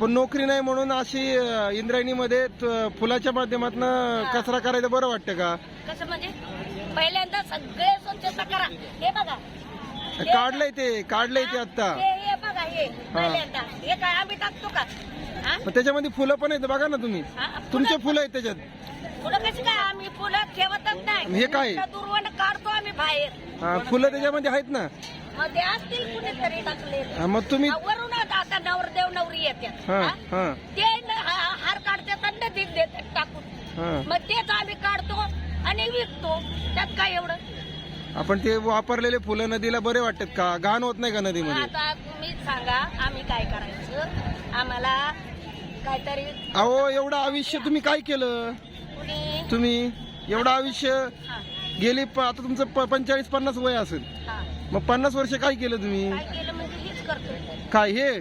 पण नोकरी नाही म्हणून अशी अं, इंद्रायणीमध्ये त- फुलाच्या माध्यमातून कचरा करायचं बरं वाटतं का? कसं म्हणजे? पहिल्यांदा सगळे स्वच्छता करा. हे बघा. हे काढलंय ते काढलंय ते आता हे हे बघा हे. पहिल्यांदा. हे काय आम्ही टाकतो का? हा? मग त्याच्यामध्ये फुलं पण आहेत बघा ना तुम्ही. हा? तुमचे फुलं- आहेत त्याच्यात. फुलं कशी काय आम्ही फुलं ठेवतच नाही. हे काय? दुर्वण काढतो आम्ही बाहेर. हा, फुलं त्याच्यामध्ये आहेत ना? मध्ये असतील कुणीतरी टाकले हा, मग तुम्ही आता नवरदेव नवरी येतात हा हा? हा. ते न- हा- हार काढतात आणि नदीत देतात टाकून. मग तेच आम्ही काढतो आणि विकतो. त्यात काय एवढं? आपण ते वापरलेले फुलं नदीला बरे वाटतात का? घाण होत नाही का नदीमध्ये? आता तुम्ही सांगा आम्ही काय करायचं? आम्हाला काहीतरी अहो एवढं आयुष्य तुम्ही काय केलं? कुणी तुम्ही एवढं आयुष्य हा, गेली प- आता तुमचं पंचेचाळीस पन्नास वय असेल. हा. मग पन्नास वर्ष काय केलं तुम्ही? काय केलं? हेच करतो काय हे?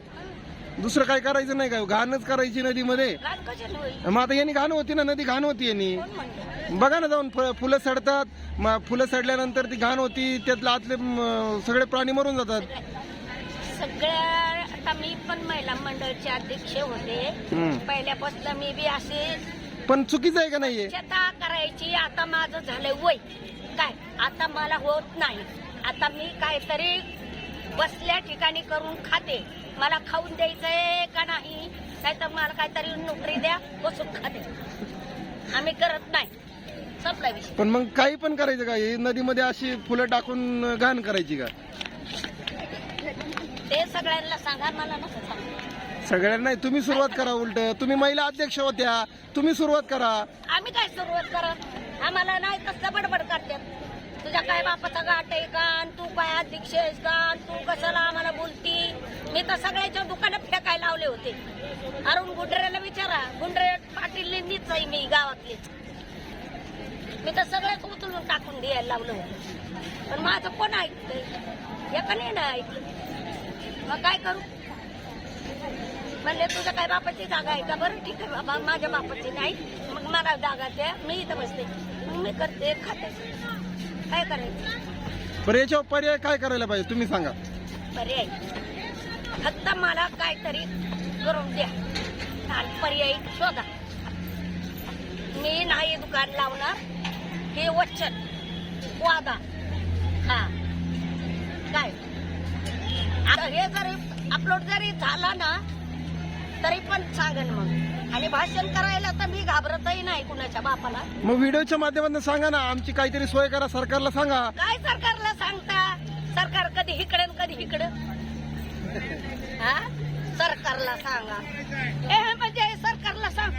दुसरं काय करायचं नाही का? घाणच करायची नदीमध्ये. घाण कशाला होईल? मग आता यांनी घाण होती ना नदी घाण होती यांनी. कोण बघा ना जाऊन फ- फुलं सडतात. फुलं सडल्यानंतर ती घाण होती त्यातले आतले म, सगळे प्राणी मरून जातात. सगळ्या आता मी पण महिला मंडळचे अध्यक्ष होते. पहिल्यापासून मी बी असे पण चुकीचं आहे का नाहीये? स्वच्छता करायची आता माझं झालंय वय. काय? आता मला होत नाही. आता मी काहीतरी बसल्या ठिकाणी करून खाते. मला खाऊन द्यायचंय का नाही? नाहीतर मला काहीतरी नोकरी द्या बसून खाते. आम्ही करत नाही. संपला विषय. पण मग काही पण करायचं का? हे नदीमध्ये अशी फुलं टाकून घाण करायची का? ते सगळ्यांना सांगा मला नसं सांगा. सगळ्यांना नाही तुम्ही सुरुवात करा उलट. तुम्ही महिला अध्यक्ष होत्या तुम्ही सुरुवात करा. आम्ही काय सुरुवात करत आम्हाला नाही कसं बडबड करतात? बापाचा गाठ आहे का? आणि तू काय अध्यक्ष आहेस का? तू कशाला आम्हाला बोलती? मी तर सगळ्याच्या दुकानात फेकाय लावले होते. अरुण गुंडरेला विचारा. गुंडरे पाटील आहे मी गावातलीच मी तर सगळ्याच उचलून टाकून द्यायला लावलं होतं. पण माझं कोण ऐकतंय? नाही ना ऐकलं? मग काय करू? म्हणले तुझ्या काय बापाची जागा आहे का? बरं ठीक आहे बाबा. माझ्या बापाची नाही. मग मला जागा द्या. मी इथं बसते. मी करते खाते काय करायचं? पण याच्यावर पर्याय काय करायला पाहिजे? तुम्ही सांगा. पर्याय. फक्त मला काहीतरी करून द्या. आणि पर्याय शोधा. मी नाही दुकान लावणार. हे वचन. वादा. हा. काय? आता हे जरी अपलोड जरी झाला ना तरी पण सांगेन मग. आणि भाषण करायला तर मी घाबरतही नाही कुणाच्या बापाला. मग व्हिडिओच्या माध्यमातून सांगा ना आमची काहीतरी सोय करा सरकारला सांगा. काय सरकारला सांगता? सरकार कधी इकडे कधी इकडं? हा? सरकारला सांगा. हे म्हणजे सरकारला सांग.